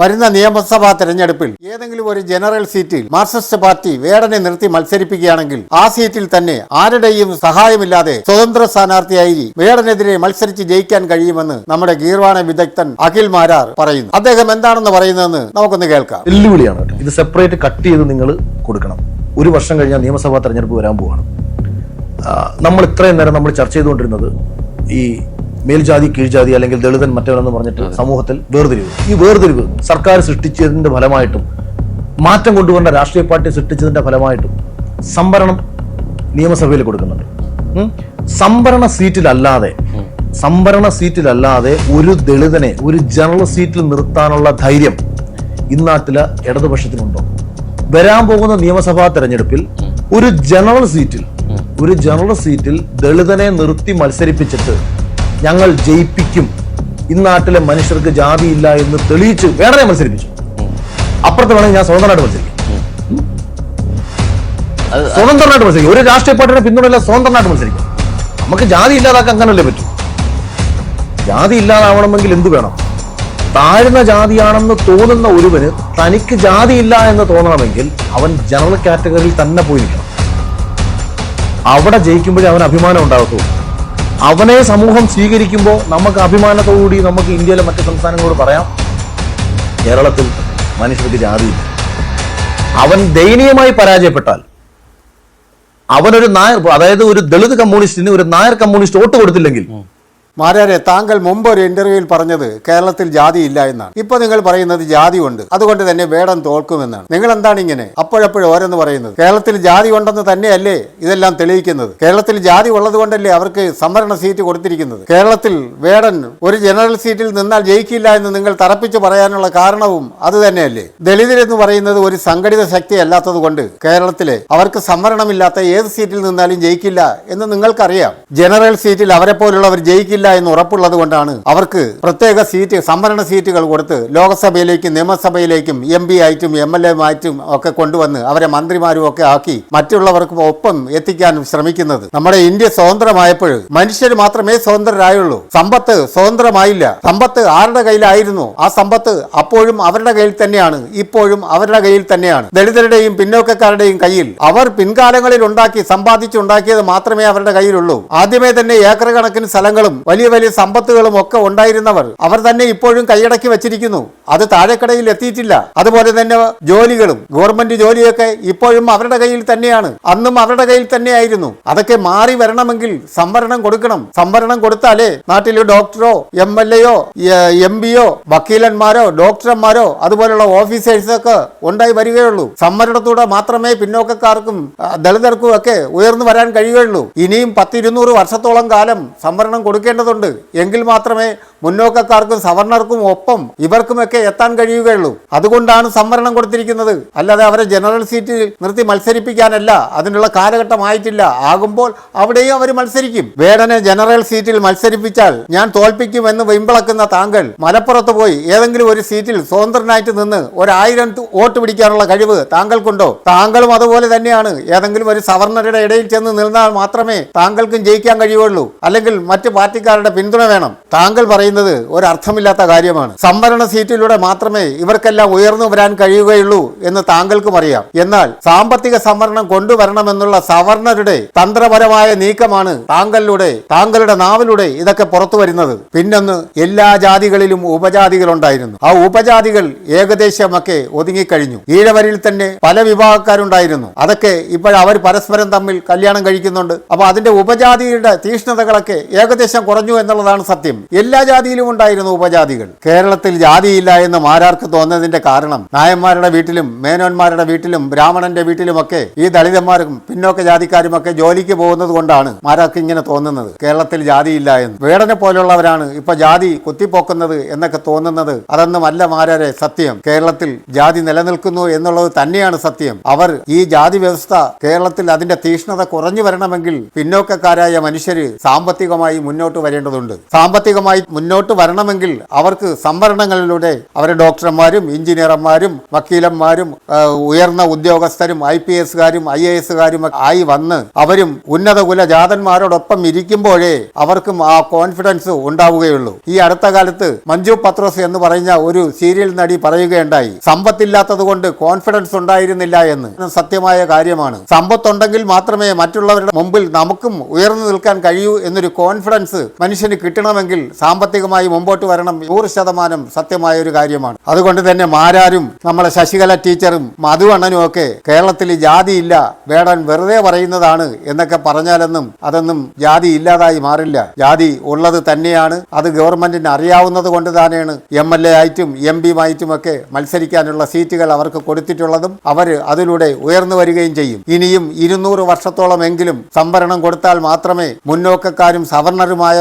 വരുന്ന നിയമസഭാ തെരഞ്ഞെടുപ്പിൽ ഏതെങ്കിലും ഒരു ജനറൽ സീറ്റിൽ മാർക്സിസ്റ്റ് പാർട്ടി വേടനെ നിർത്തി മത്സരിപ്പിക്കുകയാണെങ്കിൽ ആ സീറ്റിൽ തന്നെ ആരുടെയും സഹായമില്ലാതെ സ്വതന്ത്ര സ്ഥാനാർത്ഥിയായി വേടനെതിരെ മത്സരിച്ച് ജയിക്കാൻ കഴിയുമെന്ന് നമ്മുടെ ഗീർവാണ വിദഗ്ധൻ അഖിൽ മാരാർ പറയുന്നു. അദ്ദേഹം എന്താണെന്ന് പറയുന്നതെന്ന് നമുക്കൊന്ന് കേൾക്കാം. വെല്ലുവിളിയാണ് ഇത് സെപ്പറേറ്റ് കട്ട് ചെയ്ത് നിങ്ങൾ കൊടുക്കണം. ഒരു വർഷം കഴിഞ്ഞാൽ നിയമസഭാ തെരഞ്ഞെടുപ്പ് വരാൻ പോവാണ്. നമ്മൾ ഇത്രയും നേരം നമ്മൾ ചർച്ച ചെയ്തുകൊണ്ടിരുന്നത് ഈ മേൽജാതി കീഴ്ജാതി അല്ലെങ്കിൽ ദളിതൻ മറ്റവനെന്ന് പറഞ്ഞിട്ട് സമൂഹത്തിൽ വേർതിരിവ്. ഈ വേർതിരിവ് സർക്കാർ സൃഷ്ടിച്ചതിന്റെ ഫലമായിട്ടും മാറ്റം കൊണ്ടുവരേണ്ട രാഷ്ട്രീയ പാർട്ടി സൃഷ്ടിച്ചതിന്റെ ഫലമായിട്ടും സംവരണം നിയമസഭയിൽ കൊടുക്കുന്നുണ്ട്. സംവരണ സീറ്റിലല്ലാതെ സംവരണ സീറ്റിലല്ലാതെ ഒരു ദളിതനെ ഒരു ജനറൽ സീറ്റിൽ നിർത്താനുള്ള ധൈര്യം ഇന്നാട്ടിൽ ഇടതുപക്ഷത്തിനുണ്ടോ? വരാൻ പോകുന്ന നിയമസഭാ തെരഞ്ഞെടുപ്പിൽ ഒരു ജനറൽ സീറ്റിൽ ഒരു ജനറൽ സീറ്റിൽ ദളിതനെ നിർത്തി മത്സരിപ്പിച്ചിട്ട് ഞങ്ങൾ ജയിപ്പിക്കും. ഇന്നാട്ടിലെ മനുഷ്യർക്ക് ജാതിയില്ല എന്ന് തെളിയിച്ച് വേറെ മത്സരിപ്പിച്ചു. അപ്പുറത്ത് വേണമെങ്കിൽ ഞാൻ സ്വതന്ത്രമായിട്ട് മത്സരിക്കും. സ്വതന്ത്രമായിട്ട് മത്സരിക്കും. ഒരു രാഷ്ട്രീയ പാർട്ടിയുടെ പിന്തുണയില്ല സ്വതന്ത്രമായിട്ട് മത്സരിക്കും. നമുക്ക് ജാതി ഇല്ലാതാക്കാൻ അങ്ങനല്ലേ പറ്റൂ. ജാതി ഇല്ലാതാവണമെങ്കിൽ എന്ത് വേണം? താഴ്ന്ന ജാതിയാണെന്ന് തോന്നുന്ന ഒരുവന് തനിക്ക് ജാതിയില്ല എന്ന് തോന്നണമെങ്കിൽ അവൻ ജനറൽ കാറ്റഗറിയിൽ തന്നെ പോയിരിക്കണം. അവിടെ ജയിക്കുമ്പോഴേ അവൻ അഭിമാനം ഉണ്ടാകത്തുള്ളൂ. അവനെ സമൂഹം സ്വീകരിക്കുമ്പോൾ നമുക്ക് അഭിമാനത്തോടുകൂടി നമുക്ക് ഇന്ത്യയിലെ മറ്റു സംസ്ഥാനങ്ങളോട് പറയാം. കേരളത്തിൽ മനുഷ്യർക്ക് ജാതിയില്ല. അവൻ ദയനീയമായി പരാജയപ്പെട്ടാൽ അവനൊരു നായർ അതായത് ഒരു ദളിത് കമ്മ്യൂണിസ്റ്റിന് ഒരു നായർ കമ്മ്യൂണിസ്റ്റ് വോട്ട് കൊടുത്തില്ലെങ്കിൽ മാരാരെ താങ്കൾ മുമ്പ് ഒരു ഇന്റർവ്യൂവിൽ പറഞ്ഞത് കേരളത്തിൽ ജാതി ഇല്ല എന്നാണ്. ഇപ്പൊ നിങ്ങൾ പറയുന്നത് ജാതി ഉണ്ട് അതുകൊണ്ട് തന്നെ വേടം തോൽക്കുമെന്നാണ്. നിങ്ങൾ എന്താണ് ഇങ്ങനെ അപ്പോഴപ്പോഴും ഓരോന്ന് പറയുന്നത്? കേരളത്തിൽ ജാതി ഉണ്ടെന്ന് തന്നെയല്ലേ ഇതെല്ലാം തെളിയിക്കുന്നത്? കേരളത്തിൽ ജാതി ഉള്ളത് കൊണ്ടല്ലേ അവർക്ക് സംവരണ സീറ്റ് കൊടുത്തിരിക്കുന്നത്? കേരളത്തിൽ വേടൻ ഒരു ജനറൽ സീറ്റിൽ നിന്നാൽ ജയിക്കില്ല എന്ന് നിങ്ങൾ തറപ്പിച്ച് പറയാനുള്ള കാരണവും അത് തന്നെയല്ലേ? ദളിതരെന്ന് പറയുന്നത് ഒരു സംഘടിത ശക്തി അല്ലാത്തത് കൊണ്ട് കേരളത്തിലെ അവർക്ക് സംവരണമില്ലാത്ത ഏത് സീറ്റിൽ നിന്നാലും ജയിക്കില്ല എന്ന് നിങ്ങൾക്കറിയാം. ജനറൽ സീറ്റിൽ അവരെ പോലുള്ളവർ ജയിക്കില്ല എന്ന് ഉറപ്പുള്ളത് കൊണ്ടാണ് അവർക്ക് പ്രത്യേക സീറ്റ് സംവരണ സീറ്റുകൾ കൊടുത്ത് ലോക്സഭയിലേക്കും നിയമസഭയിലേക്കും എം പി ആയിട്ടും എം എൽ എ ആയിട്ടും ഒക്കെ കൊണ്ടുവന്ന് അവരെ മന്ത്രിമാരും ഒക്കെ ആക്കി മറ്റുള്ളവർക്ക് ഒപ്പം എത്തിക്കാൻ ശ്രമിക്കുന്നത്. നമ്മുടെ ഇന്ത്യ സ്വതന്ത്രമായപ്പോൾ മനുഷ്യർ മാത്രമേ സ്വതന്ത്രരായുള്ളൂ. സമ്പത്ത് സ്വതന്ത്രമായില്ല. സമ്പത്ത് ആരുടെ കയ്യിലായിരുന്നു? ആ സമ്പത്ത് അപ്പോഴും അവരുടെ കയ്യിൽ തന്നെയാണ്. ഇപ്പോഴും അവരുടെ കയ്യിൽ തന്നെയാണ്. ദളിതരുടെയും പിന്നോക്കക്കാരുടെയും കയ്യിൽ അവർ പിൻകാലങ്ങളിൽ ഉണ്ടാക്കി സമ്പാദിച്ചുണ്ടാക്കിയത് മാത്രമേ അവരുടെ കയ്യിലുള്ളൂ. ആദ്യമേ തന്നെ ഏക്കർ കണക്കിന് സ്ഥലങ്ങളും വലിയ വലിയ സമ്പത്തുകളും ഒക്കെ ഉണ്ടായിരുന്നവർ. അവർ തന്നെ ഇപ്പോഴും കൈയടക്കി വെച്ചിരിക്കുന്നു. അത് താഴെക്കടയിൽ എത്തിയിട്ടില്ല. അതുപോലെ തന്നെ ജോലികളും ഗവൺമെന്റ് ജോലിയൊക്കെ ഇപ്പോഴും അവരുടെ കയ്യിൽ തന്നെയാണ്. അന്നും അവരുടെ കയ്യിൽ തന്നെയായിരുന്നു. അതൊക്കെ മാറി വരണമെങ്കിൽ സംവരണം കൊടുക്കണം. സംവരണം കൊടുത്താലേ നാട്ടിൽ ഡോക്ടറോ എം എൽ എയോ എം പിയോ വക്കീലന്മാരോ ഡോക്ടർമാരോ അതുപോലെയുള്ള ഓഫീസേഴ്സൊക്കെ ഉണ്ടായി വരികയുള്ളൂ. സംവരണത്തോടെ മാത്രമേ പിന്നോക്കക്കാർക്കും ദളിതർക്കും ഒക്കെ ഉയർന്നു വരാൻ കഴിയുകയുള്ളൂ. ഇനിയും പത്തിരുന്നൂറ് വർഷത്തോളം കാലം സംവരണം കൊടുക്കേണ്ടതുണ്ട് എങ്കിൽ മാത്രമേ മുന്നോക്കക്കാർക്കും സവർണർക്കും ഒപ്പം ഇവർക്കുമൊക്കെ എത്താൻ കഴിയുകയുള്ളൂ. അതുകൊണ്ടാണ് സംവരണം കൊടുത്തിരിക്കുന്നത്. അല്ലാതെ അവരെ ജനറൽ സീറ്റിൽ നിർത്തി മത്സരിപ്പിക്കാനല്ല അതിനുള്ള കാലഘട്ടമായിട്ടില്ല. ആകുമ്പോൾ അവിടെയും അവർ മത്സരിക്കും. വേടനെ ജനറൽ സീറ്റിൽ മത്സരിപ്പിച്ചാൽ ഞാൻ തോൽപ്പിക്കുമെന്ന് വിമ്പിളക്കുന്ന താങ്കൾ മലപ്പുറത്ത് പോയി ഏതെങ്കിലും ഒരു സീറ്റിൽ സ്വതന്ത്രനായിട്ട് നിന്ന് ഒരായിരം വോട്ട് പിടിക്കാനുള്ള കഴിവ് താങ്കൾക്കുണ്ടോ? താങ്കളും അതുപോലെ തന്നെയാണ്. ഏതെങ്കിലും ഒരു സവർണരുടെ ഇടയിൽ ചെന്ന് നിന്നാൽ മാത്രമേ താങ്കൾക്കും ജയിക്കാൻ കഴിയുള്ളൂ അല്ലെങ്കിൽ മറ്റ് പാർട്ടിക്കാരുടെ പിന്തുണ വേണം. താങ്കൾ പറയുന്നത് ഒരർത്ഥമില്ലാത്ത കാര്യമാണ്. സംവരണ സീറ്റിലൂടെ മാത്രമേ ഇവർക്കെല്ലാം ഉയർന്നു വരാൻ കഴിയുകയുള്ളൂ എന്ന് താങ്കൾക്കും അറിയാം. എന്നാൽ സാമ്പത്തിക സംവരണം കൊണ്ടുവരണമെന്നുള്ള സവർണരുടെ തന്ത്രപരമായ നീക്കമാണ് താങ്കളിലൂടെ താങ്കളുടെ നാവിലൂടെ ഇതൊക്കെ പുറത്തു വരുന്നത്. പിന്നൊന്ന് എല്ലാ ജാതികളിലും ഉപജാതികൾ ഉണ്ടായിരുന്നു ആ ഉപജാതികൾ ഏകദേശമൊക്കെ ഒതുങ്ങിക്കഴിഞ്ഞു. ഈഴവരിൽ തന്നെ പല വിഭാഗക്കാരുണ്ടായിരുന്നു. അതൊക്കെ ഇപ്പോൾ അവർ പരസ്പരം തമ്മിൽ കല്യാണം കഴിക്കുന്നുണ്ട്. അപ്പൊ അതിന്റെ ഉപജാതിയുടെ തീഷ്ണതകളൊക്കെ ഏകദേശം കുറഞ്ഞു എന്നുള്ളതാണ് സത്യം. എല്ലാ ജാതിയിലും ഉണ്ടായിരുന്നു ഉപജാതികൾ. കേരളത്തിൽ ജാതിയില്ല എന്ന് മാരാർക്ക് തോന്നുന്നതിന്റെ കാരണം നായന്മാരുടെ വീട്ടിലും മേനോന്മാരുടെ വീട്ടിലും ബ്രാഹ്മണന്റെ വീട്ടിലുമൊക്കെ ഈ ദളിതന്മാരും പിന്നോക്ക ജാതിക്കാരുമൊക്കെ ജോലിക്ക് പോകുന്നത് കൊണ്ടാണ് മാരാർക്ക് ഇങ്ങനെ തോന്നുന്നത്. കേരളത്തിൽ ജാതിയില്ല എന്ന്. വേടനെ പോലുള്ളവരാണ് ഇപ്പൊ ജാതി കുത്തിപ്പോക്കുന്നത് എന്നൊക്കെ തോന്നുന്നത് അതൊന്നും അല്ല മാരാരെ സത്യം. കേരളത്തിൽ ജാതി നിലനിൽക്കുന്നു എന്നുള്ളത് തന്നെയാണ് സത്യം. അവർ ഈ ജാതി വ്യവസ്ഥ കേരളത്തിൽ അതിന്റെ തീഷ്ണത കുറഞ്ഞു വരണമെങ്കിൽ പിന്നോക്കക്കാരായ മനുഷ്യര് സാമ്പത്തികമായി മുന്നോട്ട് വരേണ്ടതുണ്ട് സാമ്പത്തികമായി മുന്നോട്ട് വരണമെങ്കിൽ അവർക്ക് സംവരണങ്ങളിലൂടെ അവരെ ഡോക്ടർമാരും എഞ്ചിനീയർമാരും വക്കീലന്മാരും ഉയർന്ന ഉദ്യോഗസ്ഥരും ഐ പി എസുകാരും ഐ എ എസുകാരും ആയി വന്ന് അവരും ഉന്നത കുലജാതന്മാരോടൊപ്പം ഇരിക്കുമ്പോഴേ അവർക്കും ആ കോൺഫിഡൻസ് ഉണ്ടാവുകയുള്ളൂ. ഈ അടുത്ത കാലത്ത് മഞ്ജു പത്രോസ് എന്ന് പറഞ്ഞ ഒരു സീരിയൽ നടി പറയുകയുണ്ടായി സമ്പത്തില്ലാത്തത് കൊണ്ട് കോൺഫിഡൻസ് ഉണ്ടായിരുന്നില്ല എന്ന്. സത്യമായ കാര്യമാണ്. സമ്പത്തുണ്ടെങ്കിൽ മാത്രമേ മറ്റുള്ളവരുടെ മുമ്പിൽ നമുക്കും ഉയർന്നു നിൽക്കാൻ കഴിയൂ എന്നൊരു കോൺഫിഡൻസ് മനുഷ്യന് കിട്ടണമെങ്കിൽ സാമ്പത്തികമായി മുമ്പോട്ട് വരണം. നൂറ് ശതമാനം സത്യമായ ഒരു കാര്യമാണ്. അതുകൊണ്ട് തന്നെ മാരാരും നമ്മളെ ശശികല ടീച്ചറും മധുവണ്ണനും ഒക്കെ കേരളത്തിൽ ജാതിയില്ല വേടൻ വെറുതെ പറയുന്നതാണ് എന്നൊക്കെ പറഞ്ഞാലെന്നും അതൊന്നും ജാതി ഇല്ലാതായി മാറില്ല. ജാതി ഉള്ളത് തന്നെയാണ്. അത് ഗവൺമെന്റിന് അറിയാവുന്നത് കൊണ്ട് തന്നെയാണ് എം എൽ എ ആയിട്ടും എം പിയുമായിട്ടും ഒക്കെ മത്സരിക്കാനുള്ള സീറ്റുകൾ അവർക്ക് കൊടുത്തിട്ടുള്ളതും അവർ അതിലൂടെ ഉയർന്നു വരികയും ചെയ്യും. ഇനിയും ഇരുന്നൂറ് വർഷത്തോളമെങ്കിലും സംവരണം കൊടുത്താൽ മാത്രമേ മുന്നോക്കക്കാരും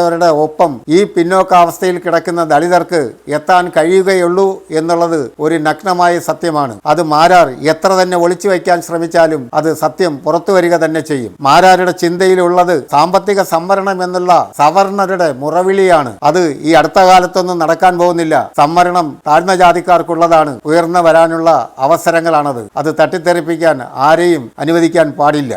സവർണരുമായവരുടെ ഒപ്പം ഈ പിന്നോക്കാവസ്ഥയിൽ കിടക്കുന്ന ദളിതർക്ക് എത്താൻ കഴിയുകയുള്ളൂ എന്നുള്ളത് ഒരു നഗ്നമായ സത്യമാണ്. അത് മാരാർ എത്ര തന്നെ ഒളിച്ചു വയ്ക്കാൻ ശ്രമിച്ചാലും അത് സത്യം പുറത്തു വരിക തന്നെ ചെയ്യും. മാരാരുടെ ചിന്തയിലുള്ളത് സാമ്പത്തിക സംവരണം എന്നുള്ള സവർണരുടെ മുറവിളിയാണ്. അത് ഈ അടുത്ത കാലത്തൊന്നും നടക്കാൻ പോകുന്നില്ല. സംവരണം താഴ്ന്ന ജാതിക്കാർക്കുള്ളതാണ്. ഉയർന്നു വരാനുള്ള അവസരങ്ങളാണത്. അത് തട്ടിത്തെറിപ്പിക്കാൻ ആരെയും അനുവദിക്കാൻ പാടില്ല.